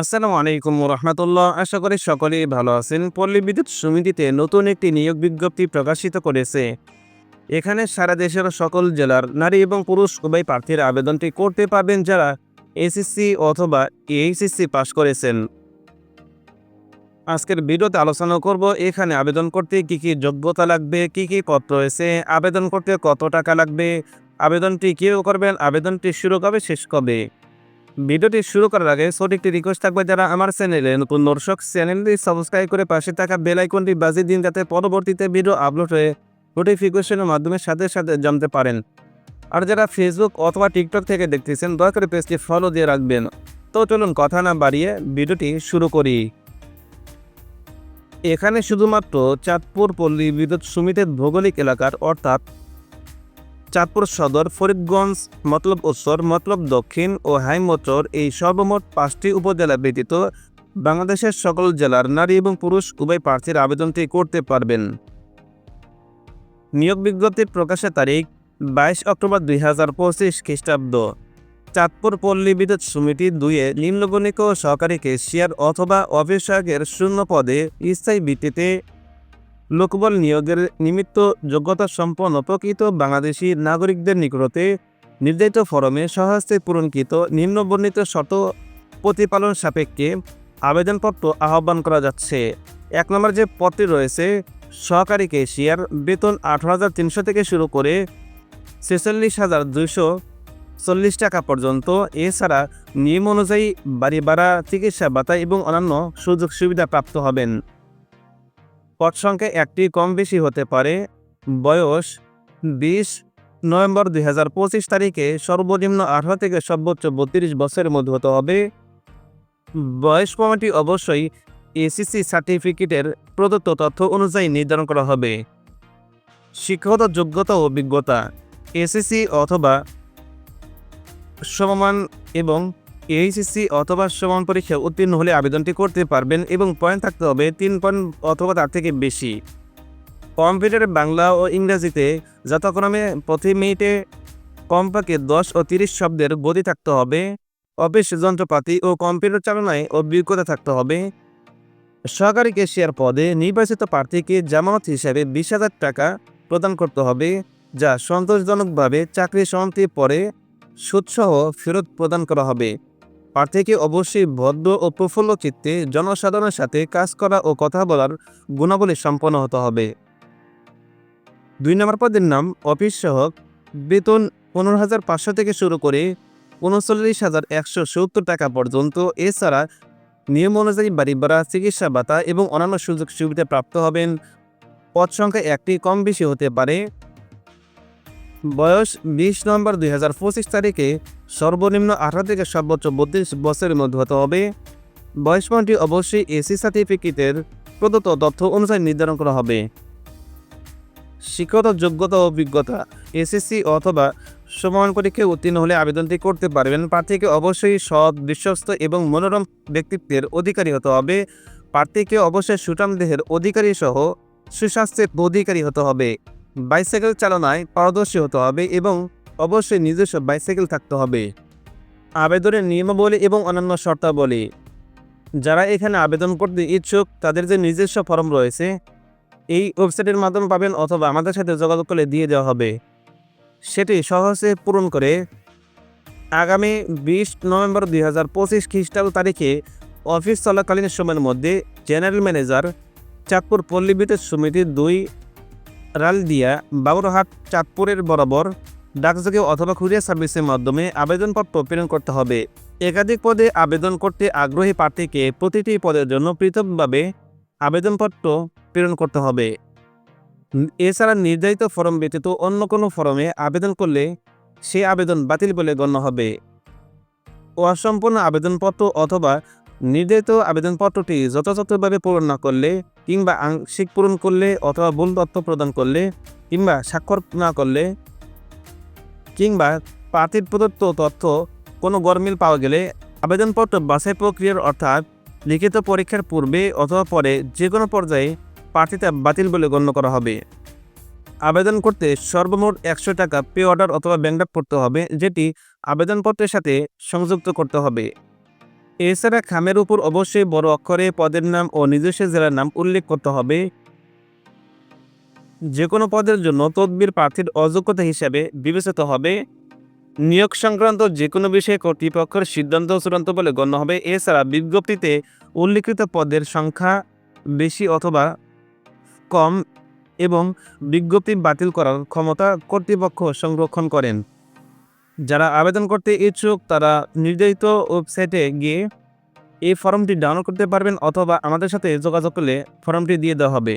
আসসালামু আলাইকুম রহমতুল্লাহ আশা করি সকলেই ভালো আছেন। পল্লী বিদ্যুৎ সমিতিতে নতুন একটি নিয়োগ বিজ্ঞপ্তি প্রকাশিত করেছে। এখানে সারা দেশের সকল জেলার নারী এবং পুরুষ উভয় প্রার্থীর আবেদনটি করতে পারবেন যারা এসএসসি অথবা এইচএসসি পাশ করেছেন। আজকের ভিডিওতে আলোচনা করব, এখানে আবেদন করতে কি কি যোগ্যতা লাগবে, কি কি পদ রয়েছে, আবেদন করতে কত টাকা লাগবে, আবেদনটি কেউ করবেন, আবেদনটি শুরু কবে, শেষ কবে? ভিডিওটি শুরু করার আগে ছোট একটি রিকোয়েস্ট থাকবে যারা আমার চ্যানেলে নতুন দর্শক চ্যানেলটি সাবস্ক্রাইব করে পাশে থাকা বেল আইকনটি বাজিয়ে দিন যাতে পরবর্তীতে ভিডিও আপলোড হয়ে নোটিফিকেশনের মাধ্যমে সাথে সাথে জানতে পারেন। আর যারা ফেসবুক অথবা টিকটক থেকে দেখতেছেন, দয়া করে পেজটি ফলো দিয়ে রাখবেন। তো চলুন কথা না বাড়িয়ে ভিডিওটি শুরু করি। এখানে শুধুমাত্র চাঁদপুর পল্লী বিদ্যুৎ সমিতির ভৌগোলিক এলাকার অর্থাৎ চাঁদপুর সদর, ফরিদগঞ্জ, মতলব উত্তর, মতলব দক্ষিণ ও হাইমচর এই সর্বমোট পাঁচটি উপজেলা ব্যতীত বাংলাদেশের সকল জেলার নারী এবং পুরুষ উভয় প্রার্থীর আবেদনটি করতে পারবেন। নিয়োগ বিজ্ঞপ্তির প্রকাশের তারিখ বাইশ অক্টোবর দুই হাজার পঁচিশ খ্রিস্টাব্দ। চাঁদপুর পল্লী বিদ্যুৎ সমিতি দুইয়ে নিম্নগণিক সহকারী কেশিয়ার অথবা অফিসারের শূন্য পদে স্থায়ী ভিত্তিতে লোকবল নিয়োগের নিমিত্ত যোগ্যতা সম্পন্ন প্রকৃত বাংলাদেশি নাগরিকদের নিকটতে নির্ধারিত ফরমে সহস্তে পূরণকৃত নিম্নবর্ণিত শর্ত প্রতিপালন সাপেক্ষে আবেদনপত্র আহ্বান করা যাচ্ছে। এক নম্বর যে পদটি রয়েছে, সহকারী কেশিয়ার বেতন আঠারো হাজার তিনশো থেকে শুরু করে ছেচল্লিশ হাজার দুইশো চল্লিশ টাকা পর্যন্ত। এছাড়া নিয়ম অনুযায়ী বাড়ি ভাড়া, চিকিৎসা ভাতা এবং অন্যান্য সুযোগ সুবিধা প্রাপ্ত হবেন। পদ সংখ্যা একটি কম বেশি হতে পারে। বয়স বিশ নভেম্বর দুই হাজার পঁচিশ তারিখে সর্বনিম্ন আঠারো থেকে সর্বোচ্চ বত্রিশ বছরের মধ্যে হতে হবে। বয়স কমিটি অবশ্যই এসিসি সার্টিফিকেটের প্রদত্ত তথ্য অনুযায়ী নির্ধারণ করা হবে। শিক্ষাগত যোগ্যতা অভিজ্ঞতা এসিসি অথবা সমমান এবং এইচএসসি অথবা সমান পরীক্ষা উত্তীর্ণ হলে আবেদনটি করতে পারবেন এবং পয়েন্ট থাকতে হবে তিন পয়েন্ট অথবা তার থেকে বেশি। কম্পিউটারে বাংলা ও ইংরেজিতে যথাক্রমে প্রতি মিনিটে কমপক্ষে দশ ও তিরিশ শব্দের গতি থাকতে হবে। অফিস যন্ত্রপাতি ও কম্পিউটার চালনায় অভিজ্ঞতা থাকতে হবে। সহকারী কেশিয়ার পদে নির্বাচিত প্রার্থীকে জামানত হিসাবে বিশ হাজার টাকা প্রদান করতে হবে, যা সন্তোষজনকভাবে চাকরি সমাপ্তির পরে সুদসহ ফেরত প্রদান করা হবে। প্রার্থীকে অবশ্যই ভদ্র ও প্রফুল্ল চিত্তে জনসাধারণের সাথে কাজ করা ও কথা বলার গুণাবলী সম্পন্ন হতে হবে। দুই নম্বর পদের নাম অফিস সহক। বেতন পনেরো হাজার পাঁচশো থেকে শুরু করে উনচল্লিশ হাজার একশো সত্তর টাকা পর্যন্ত। এছাড়া নিয়ম অনুযায়ী বাড়ি ভাড়া, চিকিৎসা ভাতা এবং অন্যান্য সুযোগ সুবিধা প্রাপ্ত হবেন। পদ সংখ্যা একটি কম বেশি হতে পারে। বয়স বিশ নভেম্বর দুই হাজার পঁচিশ তারিখে সর্বনিম্ন আঠারো থেকে সর্বোচ্চ বত্রিশ বছরের মধ্যে হতে হবে। বয়স বয়সমানটি অবশ্যই এসি সার্টিফিকেটের প্রদত্ত তথ্য অনুযায়ী নির্ধারণ করা হবে। শিক্ষত যোগ্যতা অভিজ্ঞতা, এসএসসি অথবা সমান পরীক্ষায় উত্তীর্ণ হলে আবেদনটি করতে পারবেন। প্রার্থীকে অবশ্যই সৎ, বিশ্বস্ত এবং মনোরম ব্যক্তিত্বের অধিকারী হতে হবে। প্রার্থীকে অবশ্যই সুটাম দেহের অধিকারী সহ সুস্বাস্থ্যের অধিকারী হতে হবে। বাইসাইকেল চালনায় পারদর্শী হতে হবে এবং অবশ্যই নিজস্ব বাইসাইকেল থাকতে হবে। আবেদনের নিয়মাবলী এবং অন্যান্য শর্তাবলী। যারা এখানে আবেদন করতে ইচ্ছুক, তাদের যে নিজস্ব ফর্ম রয়েছে, এই ওয়েবসাইটের মাধ্যমে পাবেন অথবা আমাদের সাথে যোগাযোগ করলে দিয়ে দেওয়া হবে। সেটি সহজে পূরণ করে আগামী বিশ নভেম্বর দুই হাজার পঁচিশ খ্রিস্টাব্দ তারিখে অফিস চলাকালীন সময়ের মধ্যে জেনারেল ম্যানেজার চাঁদপুর পল্লী বিদ্যুৎ সমিতির দুই, রালদিয়া, বাবুরহাট, চাঁদপুরের বরাবর ডাকযোগে অথবা কুরিয়ার সার্ভিসের মাধ্যমে আবেদনপত্র প্রেরণ করতে হবে। একাধিক পদে আবেদন করতে আগ্রহী প্রার্থীকে প্রতিটি পদের জন্য পৃথকভাবে আবেদনপত্র প্রেরণ করতে হবে। এছাড়া নির্ধারিত ফরম ব্যতীত অন্য কোনো ফরমে আবেদন করলে সেই আবেদন বাতিল বলে গণ্য হবে। অসম্পূর্ণ আবেদনপত্র অথবা নির্ধারিত আবেদনপত্রটি যথাযথভাবে পূরণ না করলে কিংবা আংশিক পূরণ করলে অথবা ভুল তথ্য প্রদান করলে কিংবা স্বাক্ষর না করলে কিংবা প্রার্থীর প্রদত্ত তথ্য কোনো গরমিল পাওয়া গেলে আবেদনপত্র বাছাই প্রক্রিয়ার অর্থাৎ লিখিত পরীক্ষার পূর্বে অথবা পরে যে কোনো পর্যায়ে প্রার্থীতা বাতিল বলে গণ্য করা হবে। আবেদন করতে সর্বমোট একশো টাকা পে অর্ডার অথবা ড্রাফট করতে হবে, যেটি আবেদনপত্রের সাথে সংযুক্ত করতে হবে। এছাড়া খামের উপর অবশ্যই বড় অক্ষরে পদের নাম ও নিজস্ব জেলার নাম উল্লেখ করতে হবে। যে কোনো পদের জন্য তদবির প্রার্থীর অযোগ্যতা হিসাবে বিবেচিত হবে। নিয়োগ সংক্রান্ত যে কোনো বিষয়ে কর্তৃপক্ষের সিদ্ধান্ত চূড়ান্ত বলে গণ্য হবে। এছাড়া বিজ্ঞপ্তিতে উল্লিখিত পদের সংখ্যা বেশি অথবা কম এবং বিজ্ঞপ্তি বাতিল করার ক্ষমতা কর্তৃপক্ষ সংরক্ষণ করেন। যারা আবেদন করতে ইচ্ছুক, তারা নির্ধারিত ওয়েবসাইটে গিয়ে এই ফর্মটি ডাউনলোড করতে পারবেন অথবা আমাদের সাথে যোগাযোগ করলে ফর্মটি দিয়ে দেওয়া হবে।